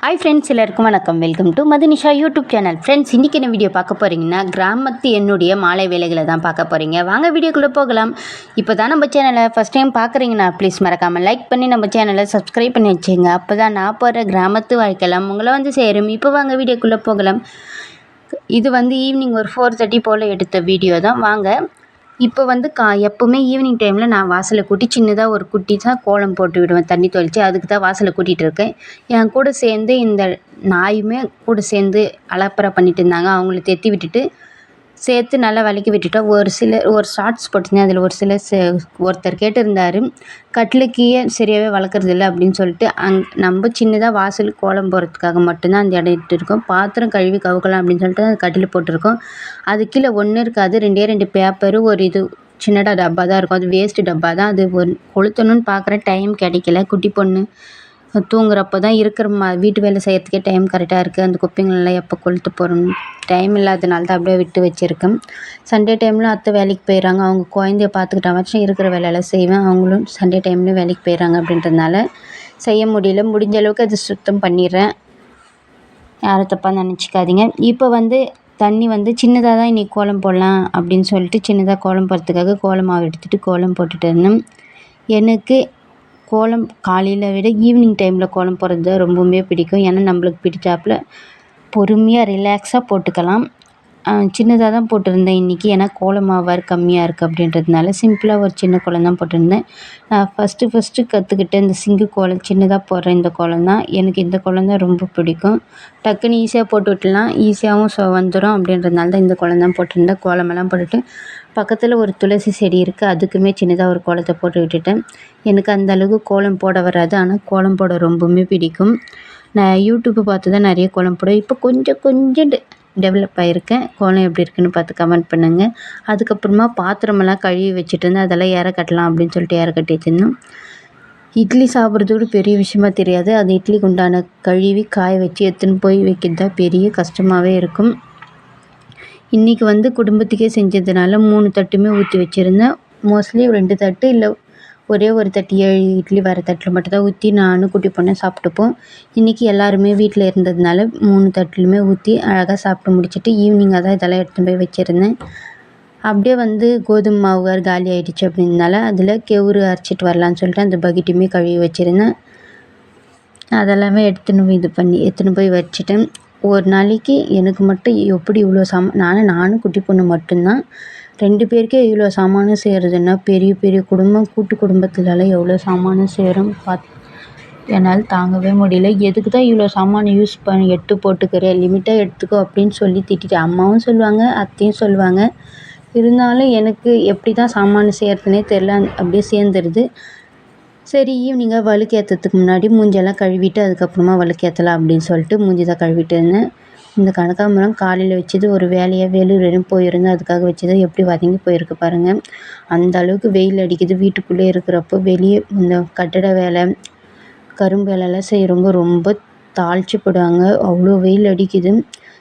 Hi friends எல்லாருக்கும் வணக்கம். Welcome to Madhunisha YouTube channel friends இன்றைக்கி என்ன வீடியோ பார்க்க போகிறீங்கன்னா கிராமத்து என்னுடைய மாலை வேலைகளை தான் பார்க்க போகிறீங்க வாங்க வீடியோக்குள்ளே போகலாம். இப்போ தான் நம்ம சேனலை ஃபஸ்ட் டைம் பார்க்குறீங்கன்னா ப்ளீஸ் மறக்காமல் லைக் பண்ணி நம்ம சேனலை சப்ஸ்கிரைப் பண்ணி வச்சுங்க அப்போ தான் நான் போகிற கிராமத்து வாழ்க்கையெல்லாம் உங்களை வந்து சேரும். இப்போ வாங்க வீடியோக்குள்ளே போகலாம். இது வந்து ஈவினிங் ஒரு ஃபோர் தேர்ட்டி போல் எடுத்த வீடியோ தான். வாங்க. இப்போ வந்து கா எப்போவுமே ஈவினிங் டைமில் நான் வாசலை கூட்டி சின்னதாக ஒரு குட்டி தான் கோலம் போட்டு விடுவேன் தண்ணி தெளித்து அதுக்கு தான் வாசலை கூட்டிகிட்டு இருக்கேன். என் கூட சேர்ந்து இந்த நாயுமே கூட சேர்ந்து அலப்பறை பண்ணிகிட்டு இருந்தாங்க. அவங்கள தெத்தி விட்டுட்டு சேர்த்து நல்லா விளக்கி விட்டுட்டோம். ஒரு சில ஒரு ஷார்ட்ஸ் போட்டிருந்தேன். அதில் ஒரு சில ஒருத்தர் கேட்டிருந்தார். கட்டிலுக்கீயே சரியாகவே வளர்க்குறது இல்லை அப்படின்னு சொல்லிட்டு அங் நம்ம சின்னதாக வாசல் கோலம் போடுறதுக்காக மட்டும்தான் அந்த இடம் இட்டுருக்கோம் பாத்திரம் கழுவி கவுக்கலாம் அப்படின்னு சொல்லிட்டு அது கட்டில் போட்டிருக்கோம். அது கீழே ஒன்றும் இருக்காது. ரெண்டே ரெண்டு பேப்பரு ஒரு இது சின்னதாக டப்பா தான் இருக்கும். அது வேஸ்ட்டு டப்பா தான் அது ஒரு கொளுத்தணும்னு பார்க்குறேன் டைம் கிடைக்கல. குட்டி பொண்ணு தூங்குறப்போ தான் இருக்கிற மா வீட்டு வேலை செய்கிறதுக்கே டைம் கரெக்டாக இருக்குது அந்த குப்பைங்களெல்லாம் எப்போ கொளுத்து போடணும் டைம் இல்லாதனால தான் அப்படியே விட்டு வச்சுருக்கேன் சண்டே டைமில் அத்தை வேலைக்கு போயிடறாங்க. அவங்க குழந்தைய பார்த்துக்கிட்டாவாச்சும் இருக்கிற வேலையெல்லாம் செய்வேன். அவங்களும் சண்டே டைம்லேயும் வேலைக்கு போயிடறாங்க அப்படின்றதுனால செய்ய முடியல. முடிஞ்ச அளவுக்கு அது சுத்தம் பண்ணிடுறேன். யாரும் தப்பாக நினச்சிக்காதீங்க. இப்போ வந்து தண்ணி வந்து சின்னதாக தான் இன்றைக்கி கோலம் போடலாம் அப்படின்னு சொல்லிட்டு சின்னதாக கோலம் போடுறதுக்காக கோலம் மாவு எடுத்துகிட்டு கோலம் போட்டுட்டு இருந்தேன் எனக்கு கோலம் காலையில் விட ஈவினிங் டைமில் கோலம் போடுறது தான் ரொம்பவுமே பிடிக்கும். ஏன்னா நம்மளுக்கு பிடிச்சாப்புல பொறுமையாக ரிலாக்ஸாக போட்டுக்கலாம். சின்னதாக தான் போட்டிருந்தேன். இன்றைக்கி ஏன்னா கோலம் மாவு கம்மியாக இருக்குது அப்படின்றதுனால சிம்பிளாக ஒரு சின்ன கோலம் தான் போட்டிருந்தேன். நான் ஃபஸ்ட்டு ஃபஸ்ட்டு கற்றுக்கிட்ட இந்த சிங்கு கோலம் சின்னதாக போடுற இந்த கோலம் தான் எனக்கு இந்த கோலம் தான் ரொம்ப பிடிக்கும். டக்குன்னு ஈஸியாக போட்டு விட்டுலாம் ஈஸியாகவும் ஸோ வந்துடும் அப்படின்றதுனால தான் இந்த கோலம் தான் போட்டிருந்தேன். கோலமெல்லாம் போட்டுட்டு பக்கத்தில் ஒரு துளசி செடி இருக்குது அதுக்குமே சின்னதாக ஒரு கோலத்தை போட்டு விட்டுட்டேன். எனக்கு அந்த அளவுக்கு கோலம் போட வராது. ஆனால் கோலம் போட ரொம்பவுமே பிடிக்கும். நான் யூடியூப்பை பார்த்து தான் நிறைய கோலம் போடுவேன். இப்போ கொஞ்சம் கொஞ்சம் டெவலப் ஆகிருக்கேன் கோலம் எப்படி இருக்குன்னு பார்த்து கமெண்ட் பண்ணுங்கள் அதுக்கப்புறமா பாத்திரமெல்லாம் கழுவி வச்சுட்டு இருந்தேன் அதெல்லாம் ஏற கட்டலாம் அப்படின்னு சொல்லிட்டு ஏற கட்டி வச்சுருந்தோம். இட்லி சாப்பிட்றது கூட பெரிய விஷயமா தெரியாது. அது இட்லிக்கு உண்டான கழுவி காய வச்சு எடுத்துன்னு போய் வைக்கிறது தான் பெரிய கஷ்டமாகவே இருக்கும். இன்றைக்கி வந்து குடும்பத்துக்கே செஞ்சதுனால மூணு தட்டுமே ஊற்றி வச்சுருந்தேன். மோஸ்ட்லி ரெண்டு தட்டு இல்லை ஒரே ஒரு தட்டு ஏழு இட்லி வர தட்டில் மட்டும்தான் ஊற்றி நானும் குட்டி பொண்ணும் சாப்பிட்டுப்போம். இன்றைக்கி எல்லாருமே வீட்டில் இருந்ததுனால மூணு தட்டிலுமே ஊற்றி அழகாக சாப்பிட்டு முடிச்சுட்டு ஈவினிங்காக தான் இதெல்லாம் எடுத்துன்னு போய் வச்சுருந்தேன். அப்படியே வந்து கோதுமை மாவு வேறு காலி ஆகிடுச்சு அப்படின்னால அதில் கெவுரு அரைச்சிட்டு வரலான்னு சொல்லிட்டு அந்த பக்கெட்டுமே கழுவி வச்சுருந்தேன். அதெல்லாமே எடுத்துன்னு இது பண்ணி எடுத்துன்னு போய் வச்சுட்டேன். ஒரு நாளைக்கு எனக்கு மட்டும் எப்படி இவ்வளோ சம நானும் நானும் குட்டி பொண்ணு மட்டும்தான். ரெண்டு பேருக்கே இவ்வளோ சாமானும் செய்கிறதுன்னா பெரிய பெரிய குடும்பம் கூட்டு குடும்பத்துலலாம் எவ்வளோ சாமானும் சேரும் பாத் என்னால் தாங்கவே முடியல. எதுக்கு தான் இவ்வளோ சாமானை யூஸ் பண்ணி எடுத்து போட்டுக்கிற? லிமிட்டாக எடுத்துக்கோ அப்படின்னு சொல்லி திட்டிட்டு அம்மாவும் சொல்லுவாங்க அத்தையும் சொல்லுவாங்க. இருந்தாலும் எனக்கு எப்படி தான் சாமான் செய்கிறதுனே தெரில அப்படியே சேர்ந்துருது. சரி ஈவினிங்காக வழுக்கு முன்னாடி மூஞ்செல்லாம் கழுவிட்டு அதுக்கப்புறமா வழுக்கு ஏற்றலாம் அப்படின்னு சொல்லிட்டு மூஞ்சி தான் கழுவிட்டு இருந்தேன். இந்த கனகாம்பரம் காலையில் வச்சது ஒரு வேலையாக வேலூர் வரையும் போயிருந்தேன் அதுக்காக வச்சது எப்படி வதங்கி போயிருக்கு பாருங்கள் அந்த அளவுக்கு வெயில் அடிக்குது. வீட்டுக்குள்ளே இருக்கிறப்போ வெளியே இந்த கட்டட வேலை கரும்பு வேலைலாம் செய்கிறவங்க ரொம்ப தாழ்ச்சி போடுவாங்க. அவ்வளோ வெயில் அடிக்குது.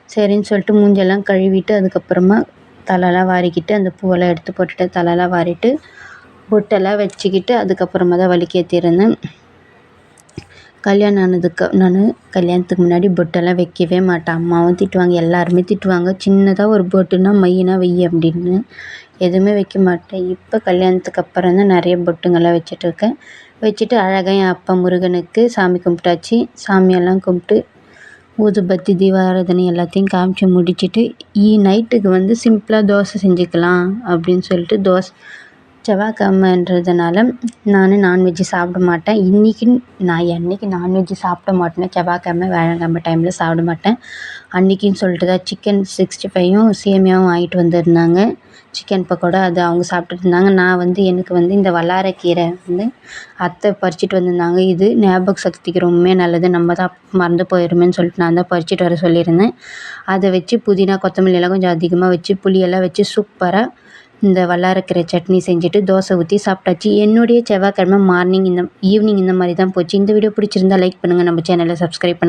சரின்னு சொல்லிட்டு மூஞ்செல்லாம் கழுவிட்டு அதுக்கப்புறமா தலைலாம் வாரிக்கிட்டு அந்த பூவெல்லாம் எடுத்து போட்டுட்டு தலைலாம் வாரிட்டு பொட்டெல்லாம் வச்சுக்கிட்டு அதுக்கப்புறமா தான் விளக்கேற்றிருந்தேன் கல்யாணம் ஆனதுக்கு நான் கல்யாணத்துக்கு முன்னாடி பொட்டெல்லாம் வைக்கவே மாட்டேன். அம்மாவும் திட்டுவாங்க எல்லாருமே திட்டுவாங்க. சின்னதாக ஒரு பொட்டுனா மையினா வை அப்படின்னு எதுவுமே வைக்க மாட்டேன். இப்போ கல்யாணத்துக்கு அப்புறம் தான் நிறைய பொட்டுங்கள்லாம் வச்சிட்ருக்கேன் வச்சுட்டு அழகாக என் அப்பா முருகனுக்கு சாமி கும்பிட்டாச்சு. சாமியெல்லாம் கும்பிட்டு ஊதுபத்தி தீபாராதனை எல்லாத்தையும் காமிச்சு முடிச்சுட்டு ஈ நைட்டுக்கு வந்து சிம்பிளாக தோசை செஞ்சுக்கலாம் அப்படின்னு சொல்லிட்டு தோசை செவ்வாய்க்கிழமைன்றதுனால நான் நான்வெஜ்ஜு சாப்பிட மாட்டேன். இன்றைக்கி நான் என்றைக்கி நான்வெஜ்ஜு சாப்பிட மாட்டேனோ செவ்வாய்க்கிழமை வியாழக்கிழம டைமில் சாப்பிட மாட்டேன். அன்றைக்கின்னு சொல்லிட்டு தான் சிக்கன் சிக்ஸ்டி ஃபைவும் சேமியாவும் வாங்கிட்டு வந்திருந்தாங்க. சிக்கன் பக்கோடா அது அவங்க சாப்பிட்டுட்டு இருந்தாங்க. நான் வந்து எனக்கு வந்து இந்த வல்லாரக்கீரை வந்து அத்தை பறிச்சுட்டு வந்திருந்தாங்க. இது ஞாபக சக்திக்கு ரொம்பவுமே நல்லது. நம்ம தான் மறந்து போயிடுமேன்னு சொல்லிட்டு நான் தான் பறிச்சுட்டு வர சொல்லியிருந்தேன். அதை வச்சு புதினா கொத்தமல்லி எல்லாம் கொஞ்சம் அதிகமாக வச்சு புளியெல்லாம் வச்சு சூப்பராக இந்த வல்லாரக்கீரை சட்னி செஞ்சுட்டு தோசை ஊற்றி சாப்பிட்டாச்சு. என்னுடைய செவ்வாய்க்கிழமை மார்னிங் இந்த ஈவினிங் இந்த மாதிரி தான் போச்சு. இந்த வீடியோ பிடிச்சிருந்தா லைக் பண்ணுங்கள் நம்ம சேனலை சப்ஸ்கிரைப் பண்ண